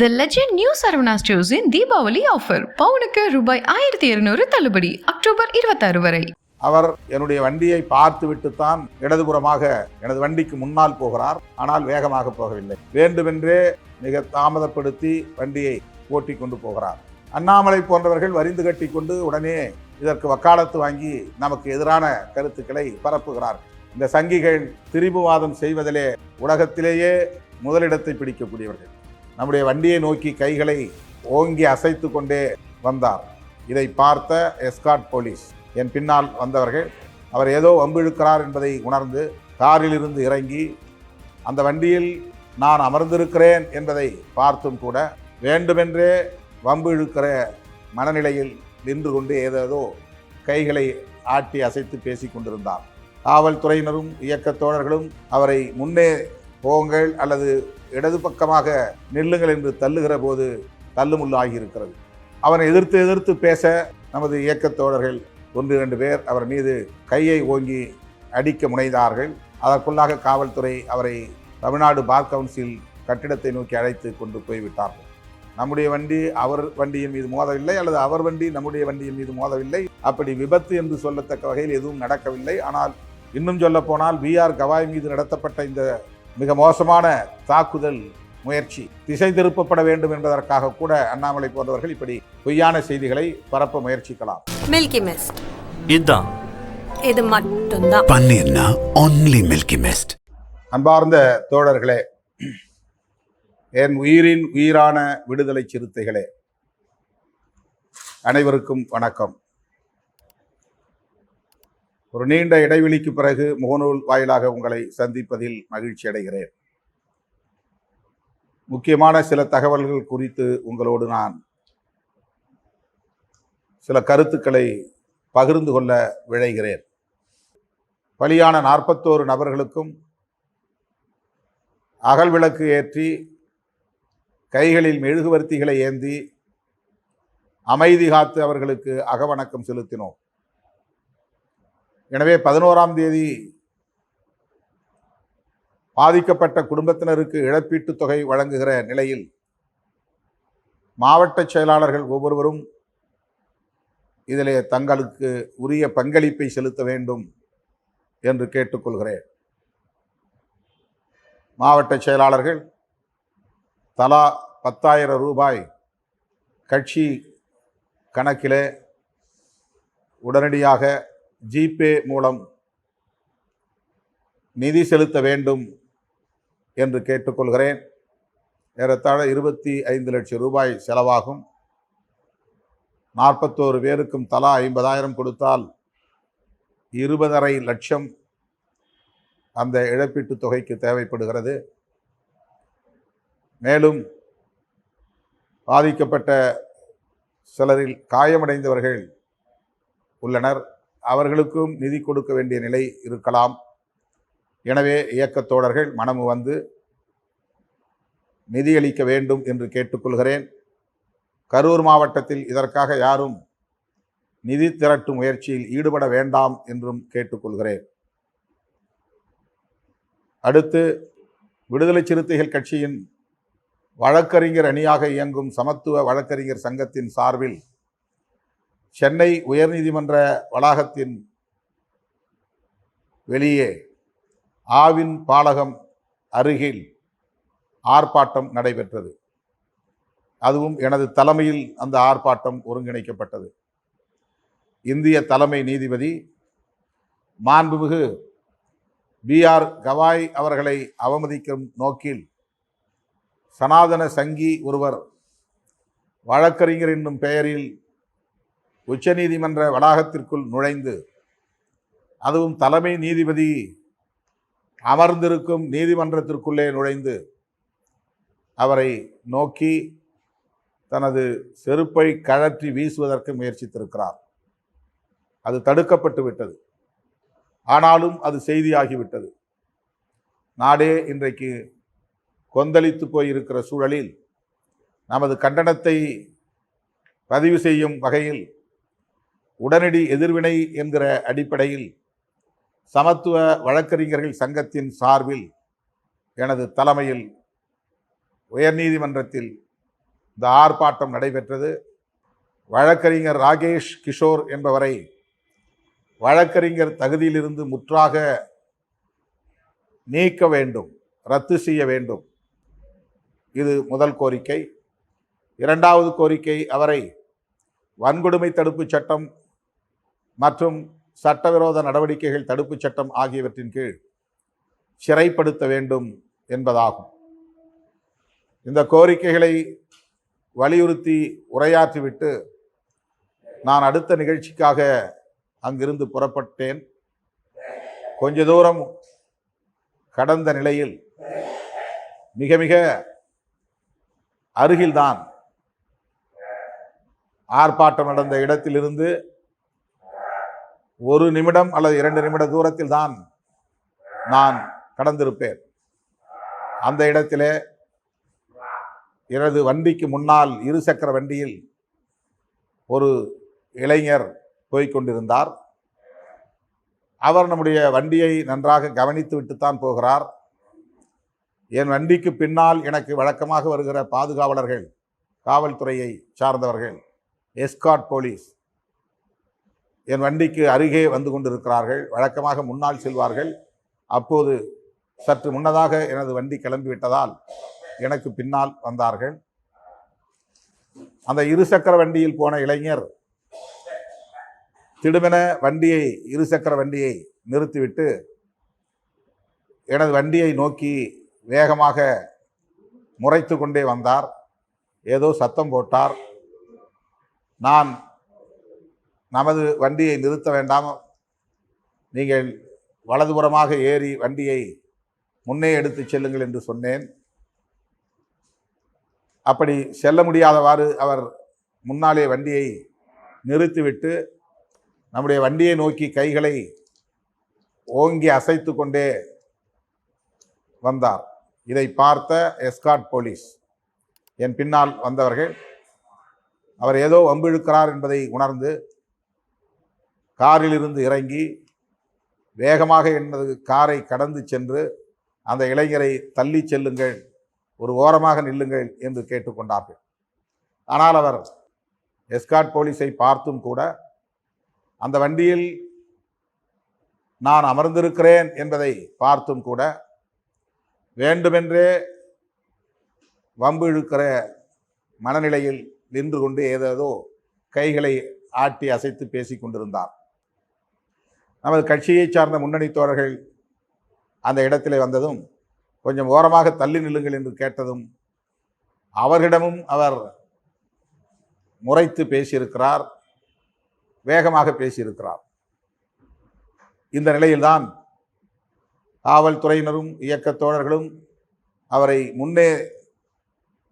த legend new Saravana ஸ்டோர்ஸின் Deepavali offer பவுனுக்கு ரூபாய் ஆயிரத்தி இருநூறு தள்ளுபடி அக்டோபர் இருபத்தாறு வரை. அவர் என்னுடைய வண்டியை பார்த்துவிட்டுத்தான் இடதுபுறமாக எனது வண்டிக்கு முன்னால் போகிறார். ஆனால் வேகமாக போகவில்லை. வேண்டுமென்றே மிக தாமதப்படுத்தி வண்டியை ஓட்டி கொண்டு போகிறார். அண்ணாமலை போன்றவர்கள் வரிந்து கட்டி கொண்டு உடனே இதற்கு வக்காலத்து வாங்கி நமக்கு எதிரான கருத்துக்களை பரப்புகிறார். இந்த சங்கிகள் திரிபுவாதம் செய்வதிலே உலகத்திலேயே முதலிடத்தை பிடிக்கக்கூடியவர்கள். நம்முடைய வண்டியை நோக்கி கைகளை ஓங்கி அசைத்து கொண்டே வந்தார். இதை பார்த்த எஸ்காட் போலீஸ் என் பின்னால் வந்தவர்கள் அவர் ஏதோ வம்பிழுக்கிறார் என்பதை உணர்ந்து காரிலிருந்து இறங்கி அந்த வண்டியில் நான் அமர்ந்திருக்கிறேன் என்பதை பார்த்தும் கூட வேண்டுமென்றே வம்பு இழுக்கிற மனநிலையில் நின்று கொண்டு ஏதேதோ கைகளை ஆட்டி அசைத்து பேசிக் கொண்டிருந்தார். காவல்துறையினரும் இயக்கத் தோழர்களும் அவரை முன்னே போங்கள் அல்லது இடது பக்கமாக நில்லுங்கள் என்று தள்ளுகிற போது தள்ளுமுள்ளு ஆகியிருக்கிறது அவனை எதிர்த்து எதிர்த்து பேச நமது இயக்கத் தோழர்கள் ஒன்று இரண்டு பேர் அவர் மீது கையை ஓங்கி அடிக்க முனைந்தார்கள். அதற்குள்ளாக காவல்துறை அவரை தமிழ்நாடு பார் கவுன்சில் கட்டிடத்தை நோக்கி அழைத்து கொண்டு போய்விட்டார்கள். நம்முடைய வண்டி அவர் வண்டியின் மீது மோதவில்லை அல்லது அவர் வண்டி நம்முடைய வண்டியின் மீது மோதவில்லை. அப்படி விபத்து என்று சொல்லத்தக்க வகையில் எதுவும் நடக்கவில்லை. ஆனால் இன்னும் சொல்லப்போனால் பிஆர் கவாய் மீது நடத்தப்பட்ட இந்த மிக மோசமான தாக்குதல் முயற்சி திசை திருப்பப்பட வேண்டும் என்பதற்காக கூட அண்ணாமலை போன்றவர்கள் இப்படி பொய்யான செய்திகளை பரப்ப முயற்சிக்கலாம். மில்கி மிஸ்ட் இதுதான் இது மட்டும்தான். பன்னீர்னா ஒன்லி மில்கி மிஸ்ட் அன்பார்ந்த தோழர்களே என் உயிரின் உயிரான விடுதலை சிறுத்தைகளே அனைவருக்கும் வணக்கம். ஒரு நீண்ட இடைவெளிக்கு பிறகு முகநூல் வாயிலாக உங்களை சந்திப்பதில் மகிழ்ச்சி அடைகிறேன். முக்கியமான சில தகவல்கள் குறித்து உங்களோடு நான் சில கருத்துக்களை பகிர்ந்து கொள்ள விழைகிறேன். பலியான நாற்பத்தோரு நபர்களுக்கும் அகல் விளக்கு ஏற்றி கைகளில் மெழுகுவர்த்திகளை ஏந்தி அமைதி காத்து அவர்களுக்கு அகவணக்கம் செலுத்தினோம். எனவே பதினோராம் தேதி பாதிக்கப்பட்ட குடும்பத்தினருக்கு இழப்பீட்டுத் தொகை வழங்குகிற நிலையில் மாவட்ட செயலாளர்கள் ஒவ்வொருவரும் இதிலே தங்களுக்கு உரிய பங்களிப்பை செலுத்த வேண்டும் என்று கேட்டுக்கொள்கிறேன். மாவட்ட செயலாளர்கள் தலா பத்தாயிரம் ரூபாய் கட்சி கணக்கிலே உடனடியாக ஜிபே மூலம் நிதி செலுத்த வேண்டும் என்று கேட்டுக்கொள்கிறேன். ஏறத்தாழ இருபத்தி ஐந்து லட்சம் ரூபாய் செலவாகும். நாற்பத்தோரு பேருக்கும் தலா ஐம்பதாயிரம் கொடுத்தால் இருபதரை லட்சம் அந்த இழப்பீட்டுத் தொகைக்கு தேவைப்படுகிறது. மேலும் பாதிக்கப்பட்ட சிலரில் காயமடைந்தவர்கள் உள்ளனர். அவர்களுக்கும் நிதி கொடுக்க வேண்டிய நிலை இருக்கலாம். எனவே இயக்கத்தோழர்கள் மனமு வந்து நிதியளிக்க வேண்டும் என்று கேட்டுக்கொள்கிறேன். கரூர் மாவட்டத்தில் இதற்காக யாரும் நிதி திரட்டும் முயற்சியில் ஈடுபட வேண்டாம் என்றும் கேட்டுக்கொள்கிறேன். அடுத்து விடுதலை சிறுத்தைகள் கட்சியின் வழக்கறிஞர் அணியாக இயங்கும் சமத்துவ வழக்கறிஞர் சங்கத்தின் சார்பில் சென்னை உயர்நீதிமன்ற வளாகத்தின் வெளியே ஆவின் பாலகம் அருகில் ஆர்ப்பாட்டம் நடைபெற்றது. அதுவும் எனது தலைமையில் அந்த ஆர்ப்பாட்டம் ஒருங்கிணைக்கப்பட்டது. இந்திய தலைமை நீதிபதி மாண்புமிகு பிஆர் கவாய் அவர்களை அவமதிக்கும் நோக்கில் சனாதன சங்கி ஒருவர் வழக்கறிஞர் என்னும் பெயரில் உச்சநீதிமன்ற வளாகத்திற்குள் நுழைந்து அதுவும் தலைமை நீதிபதி அமர்ந்திருக்கும் நீதிமன்றத்திற்குள்ளே நுழைந்து அவரை நோக்கி தனது செருப்பை கழற்றி வீசுவதற்கு முயற்சித்திருக்கிறார். அது தடுக்கப்பட்டு விட்டது. ஆனாலும் அது செய்தியாகிவிட்டது. நாடே இன்றைக்கு கொந்தளித்து போயிருக்கிற சூழலில் நமது கண்டனத்தை பதிவு செய்யும் வகையில் உடனடி எதிர்வினை என்கிற அடிப்படையில் சமத்துவ வழக்கறிஞர்கள் சங்கத்தின் சார்பில் எனது தலைமையில் உயர்நீதிமன்றத்தில் இந்த ஆர்ப்பாட்டம் நடைபெற்றது. வழக்கறிஞர் ராகேஷ் கிஷோர் என்பவரை வழக்கறிஞர் தகுதியிலிருந்து முற்றாக நீக்க வேண்டும் ரத்து செய்ய வேண்டும். இது முதல் கோரிக்கை. இரண்டாவது கோரிக்கை அவரை வன்கொடுமை தடுப்புச் சட்டம் மற்றும் சட்டவிரோத நடவடிக்கைகள் தடுப்புச் சட்டம் ஆகியவற்றின் கீழ் சிறைப்படுத்த வேண்டும் என்பதாகும். இந்த கோரிக்கைகளை வலியுறுத்தி உரையாற்றிவிட்டு நான் அடுத்த நிகழ்ச்சிக்காக அங்கிருந்து புறப்பட்டேன். கொஞ்ச தூரம் கடந்த நிலையில் மிக மிக அருகில்தான் ஆர்ப்பாட்டம் நடந்த இடத்திலிருந்து ஒரு நிமிடம் அல்லது இரண்டு நிமிட தூரத்தில் தான் நான் கடந்திருப்பேன். அந்த இடத்திலே எனது வண்டிக்கு முன்னால் இருசக்கர வண்டியில் ஒரு இளைஞர் போய்கொண்டிருந்தார் அவர் நம்முடைய வண்டியை நன்றாக கவனித்து விட்டுத்தான் போகிறார். என் வண்டிக்கு பின்னால் எனக்கு வழக்கமாக வருகிற பாதுகாவலர்கள் காவல்துறையை சார்ந்தவர்கள் எஸ்காட் போலீஸ் என் வண்டிக்கு அருகே வந்து கொண்டிருக்கிறார்கள். வழக்கமாக முன்னால் செல்வார்கள். அப்போது சற்று முன்னதாக எனது வண்டி கிளம்பிவிட்டதால் எனக்கு பின்னால் வந்தார்கள். அந்த இருசக்கர வண்டியில் போன இளைஞர் திடுமென வண்டியை இருசக்கர வண்டியை நிறுத்திவிட்டு எனது வண்டியை நோக்கி வேகமாக முறைத்து கொண்டே வந்தார். ஏதோ சத்தம் போட்டார். நான் நமது வண்டியை நிறுத்த வேண்டாம். நீங்கள் வலதுபுறமாக ஏறி வண்டியை முன்னே எடுத்துச் செல்லுங்கள் என்று சொன்னேன். அப்படி செல்ல முடியாதவாறு அவர் முன்னாலே வண்டியை நிறுத்திவிட்டு நம்முடைய வண்டியை நோக்கி கைகளை ஓங்கி அசைத்து கொண்டே வந்தார். இதை பார்த்த எஸ்காட் போலீஸ் என் பின்னால் வந்தவர்கள் அவர் ஏதோ வம்பிழுக்கிறார் என்பதை உணர்ந்து காரிலிருந்து இறங்கி வேகமாக எனது காரை கடந்து சென்று அந்த இளைஞரை தள்ளி செல்லுங்கள் ஒரு ஓரமாக நில்லுங்கள் என்று கேட்டுக்கொண்டார்கள். ஆனால் அவர் எஸ்காட் போலீஸை பார்த்தும் கூட அந்த வண்டியில் நான் அமர்ந்திருக்கிறேன் என்பதை பார்த்தும் கூட வேண்டுமென்றே வம்பு இழுக்கிற மனநிலையில் நின்று கொண்டு ஏதேதோ கைகளை ஆட்டி அசைத்து பேசிக்கொண்டிருந்தார். நமது கட்சியைச் சார்ந்த முன்னணி தோழர்கள் அந்த இடத்திலே வந்ததும் கொஞ்சம் ஓரமாக தள்ளி நில்லுங்கள் என்று கேட்டதும் அவர்களிடமும் அவர் முறைத்து பேசியிருக்கிறார் வேகமாக பேசியிருக்கிறார். இந்த நிலையில்தான் காவல்துறையினரும் இயக்கத் தோழர்களும் அவரை முன்னே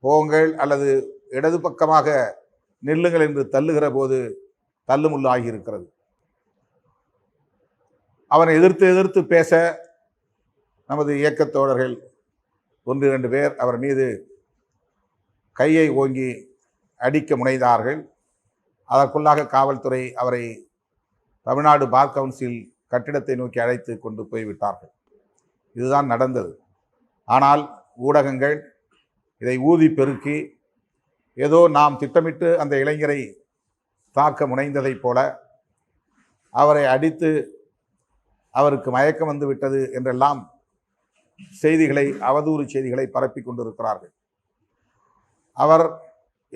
போங்கள் அல்லது இடது பக்கமாக நில்லுங்கள் என்று தள்ளுகிற போது தள்ளுமுள்ளாகியிருக்கிறது. அவனை எதிர்த்து எதிர்த்து பேச நமது இயக்கத் தோழர்கள் ஒன்று இரண்டு பேர் அவர் மீது கையை ஓங்கி அடிக்க முனைந்தார்கள். அதற்குள்ளாக காவல்துறை அவரை தமிழ்நாடு பார் கவுன்சில் கட்டிடத்தை நோக்கி அழைத்து கொண்டு போய்விட்டார்கள். இதுதான் நடந்தது. ஆனால் ஊடகங்கள் இதை ஊதி பெருக்கி ஏதோ நாம் திட்டமிட்டு அந்த இளைஞரை தாக்க முனைந்ததைப் போல அவரை அடித்து அவருக்கு மயக்கம் வந்து விட்டது என்றெல்லாம் செய்திகளை அவதூறு செய்திகளை பரப்பி கொண்டிருக்கிறார்கள். அவர்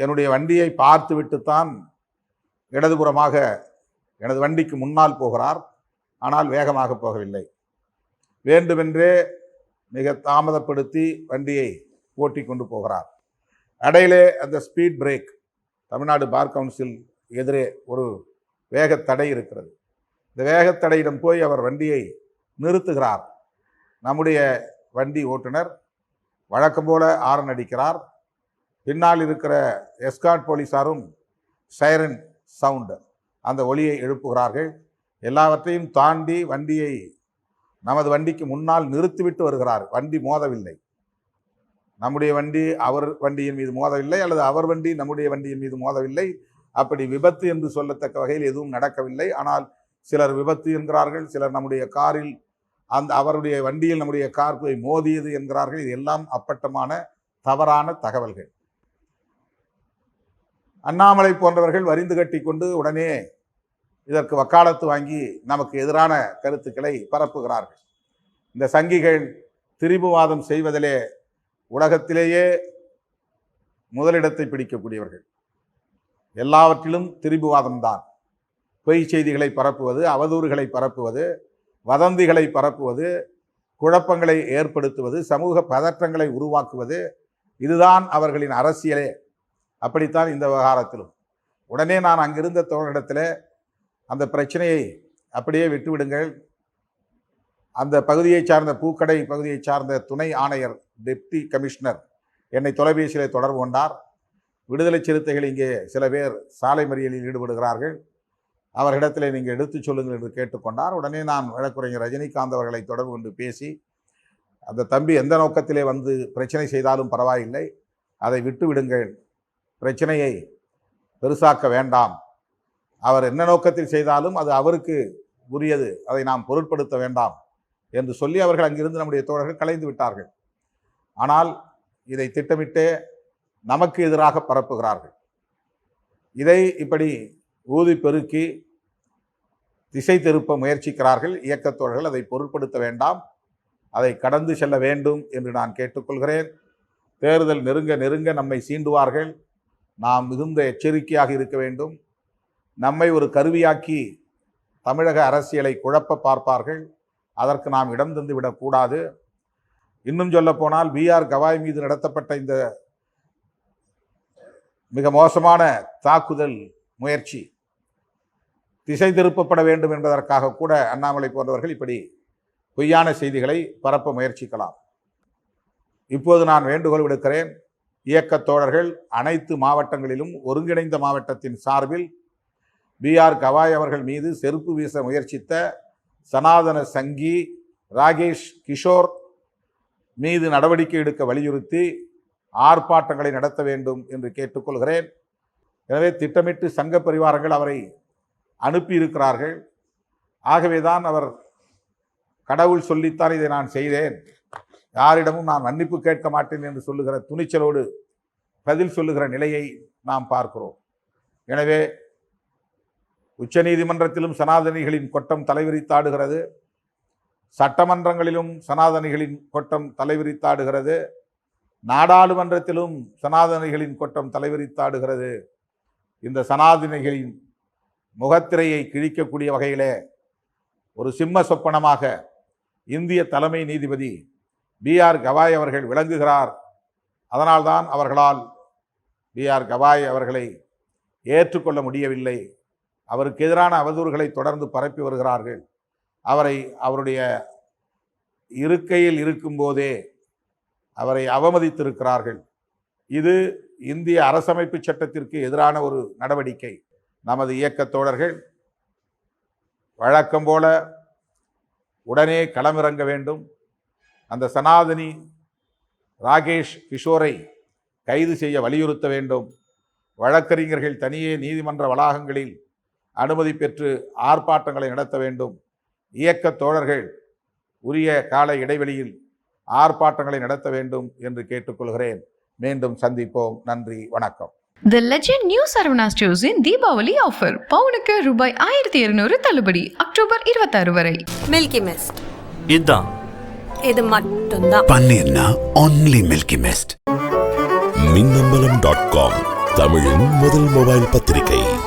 என்னுடைய வண்டியை பார்த்துவிட்டுத்தான் இடதுபுறமாக எனது வண்டிக்கு முன்னால் போகிறார். ஆனால் வேகமாக போகவில்லை. வேண்டுமென்றே மிக தாமதப்படுத்தி வண்டியை ஓட்டி கொண்டு போகிறார். அடையிலே அந்த speed break Tamil Nadu bar council எதிரே ஒரு வேகத்தடை இருக்கிறது. இந்த வேகத்தடையிடம் போய் அவர் வண்டியை நிறுத்துகிறார். நம்முடைய வண்டி ஓட்டுநர் வழக்கம் போல ஆரன் அடிக்கிறார். பின்னால் இருக்கிற எஸ்காட் போலீஸாரும் சைரன் சவுண்டு. அந்த ஒலியை எழுப்புகிறார்கள். எல்லாவற்றையும் தாண்டி வண்டியை நமது வண்டிக்கு முன்னால் நிறுத்திவிட்டு வருகிறார். வண்டி மோதவில்லை. நம்முடைய வண்டி அவர் வண்டியின் மீது மோதவில்லை அல்லது அவர் வண்டி நம்முடைய வண்டியின் மீது மோதவில்லை. அப்படி விபத்து என்று சொல்லத்தக்க வகையில் எதுவும் நடக்கவில்லை. ஆனால் சிலர் விபத்து என்கிறார்கள் சிலர் நம்முடைய காரில் அந்த அவருடைய வண்டியில் நம்முடைய கார் போய் மோதியது என்கிறார்கள். இது எல்லாம் அப்பட்டமான தவறான தகவல்கள். அண்ணாமலை போன்றவர்கள் வரிந்து கட்டி கொண்டு உடனே இதற்கு வக்காலத்து வாங்கி நமக்கு எதிரான கருத்துக்களை பரப்புகிறார்கள். இந்த சங்கிகள் திரிபுவாதம் செய்வதிலே உலகத்திலேயே முதலிடத்தை பிடிக்கக்கூடியவர்கள். எல்லாவற்றிலும் திரிபுவாதம்தான். பொய் செய்திகளை பரப்புவது அவதூறுகளை பரப்புவது வதந்திகளை பரப்புவது குழப்பங்களை ஏற்படுத்துவது சமூக பதற்றங்களை உருவாக்குவது இதுதான் அவர்களின் அரசியலே. அப்படித்தான் இந்த விவகாரத்திலும். உடனே நான் அங்கிருந்த தோழரிடத்தில் அந்த பிரச்சனையை அப்படியே விட்டுவிடுங்கள். அந்த பகுதியைச் சார்ந்த பூக்கடை பகுதியைச் சார்ந்த துணை ஆணையர் டெப்டி கமிஷனர் என்னை தொலைபேசியிலே தொடர்பு கொண்டார். விடுதலை சிறுத்தைகள் இங்கே சில பேர் சாலை மறியலில் ஈடுபடுகிறார்கள். அவர்களிடத்தில் நீங்கள் எடுத்துச் சொல்லுங்கள் என்று கேட்டுக்கொண்டார் உடனே நான் வழக்குரைஞர் ரஜினிகாந்த் அவர்களை தொடர்பு கொண்டு பேசி அந்த தம்பி எந்த நோக்கத்திலே வந்து பிரச்சனை செய்தாலும் பரவாயில்லை அதை விட்டு விடுங்கள் பிரச்சனையை பெருசாக்க வேண்டாம். அவர் என்ன நோக்கத்தில் செய்தாலும் அது அவருக்கு உரியது அதை நாம் பொருட்படுத்த வேண்டாம் என்று சொல்லி அவர்கள் அங்கிருந்து நம்முடைய தோழர்கள் கலைந்து விட்டார்கள். ஆனால் இதை திட்டமிட்டே நமக்கு எதிராக பரப்புகிறார்கள். இதை இப்படி ஊதி பெருக்கி திசை திருப்ப முயற்சிக்கிறார்கள். இயக்கத்தோழர்கள் அதை பொருட்படுத்த வேண்டாம். அதை கடந்து செல்ல வேண்டும் என்று நான் கேட்டுக்கொள்கிறேன். தேர்தல் நெருங்க நெருங்க நம்மை சீண்டுவார்கள். நாம் மிகுந்த எச்சரிக்கையாக இருக்க வேண்டும். நம்மை ஒரு கருவியாக்கி தமிழக அரசியலை குழப்ப பார்ப்பார்கள். அதற்கு நாம் இடம் தந்து விடக்கூடாது இன்னும் சொல்லப்போனால் பிஆர் கவாய் மீது நடத்தப்பட்ட இந்த மிக மோசமான தாக்குதல் முயற்சி திசை திருப்பப்பட வேண்டும் என்பதற்காக கூட அண்ணாமலை போன்றவர்கள் இப்படி பொய்யான செய்திகளை பரப்ப முயற்சிக்கலாம். இப்போது நான் வேண்டுகோள் விடுக்கிறேன் இயக்கத் தோழர்கள் அனைத்து மாவட்டங்களிலும் ஒருங்கிணைந்த மாவட்டத்தின் சார்பில் பிஆர் கவாய் அவர்கள் மீது செருப்பு வீச முயற்சித்த சனாதன சங்கி ராகேஷ் கிஷோர் மீது நடவடிக்கை எடுக்க வலியுறுத்தி ஆர்ப்பாட்டங்களை நடத்த வேண்டும் என்று கேட்டுக்கொள்கிறேன். எனவே திட்டமிட்டு சங்க பரிவாரங்கள் அவரை அனுப்பியிருக்கிறார்கள். ஆகவேதான் அவர் கடவுள் சொல்லித்தான் இதை நான் செய்தேன். யாரிடமும் நான் மன்னிப்பு கேட்க மாட்டேன் என்று சொல்லுகிற துணிச்சலோடு பதில் சொல்லுகிற நிலையை நாம் பார்க்கிறோம். எனவே உச்சநீதிமன்றத்திலும் சனாதனிகளின் கொட்டம் தலைவிரித்தாடுகிறது. சட்டமன்றங்களிலும் சனாதனிகளின் கொட்டம் தலைவிரித்தாடுகிறது. நாடாளுமன்றத்திலும் சனாதனிகளின் கொட்டம் தலைவிரித்தாடுகிறது. இந்த சனாதினிகளின் முகத்திரையை கிழிக்கக்கூடிய வகையிலே ஒரு சிம்ம சொப்பனமாக இந்திய தலைமை நீதிபதி பிஆர் கவாய் அவர்கள் விளங்குகிறார். அதனால்தான் அவர்களால் பிஆர் கவாய் அவர்களை ஏற்றுக்கொள்ள முடியவில்லை. அவருக்கு எதிரான அவதூறுகளை தொடர்ந்து பரப்பி வருகிறார்கள். அவரை அவருடைய இருக்கையில் இருக்கும்போதே அவரை அவமதித்திருக்கிறார்கள். இது இந்திய அரசமைப்பு சட்டத்திற்கு எதிரான ஒரு நடவடிக்கை. நமது இயக்கத்தோழர்கள் வழக்கம் போல உடனே களமிறங்க வேண்டும். அந்த சனாதனி ராகேஷ் கிஷோரை கைது செய்ய வலியுறுத்த வேண்டும். வழக்கறிஞர்கள் தனியே நீதிமன்ற வளாகங்களில் அனுமதி பெற்று ஆர்ப்பாட்டங்களை நடத்த வேண்டும். இயக்கத் தோழர்கள் உரிய கால இடைவெளியில் ஆர்ப்பாட்டங்களை நடத்த வேண்டும் என்று கேட்டுக்கொள்கிறேன். மீண்டும் சந்திப்போம். நன்றி. வணக்கம். தி லெஜெண்ட் நியூ சரவணா ஸ்டோர்ஸின் தீபாவளி ஆஃபர் பவுனுக்கு ரூபாய் ஆயிரத்தி இருநூறு தள்ளுபடி. அக்டோபர் இருபத்தாறு வரை. மில்கி மிஸ்ட் இதான். இது மட்டும்தான். பன்னீர்னா only Milky Mist. Minnambalam dot com தமிழின் முதல் மொபைல் பத்திரிகை.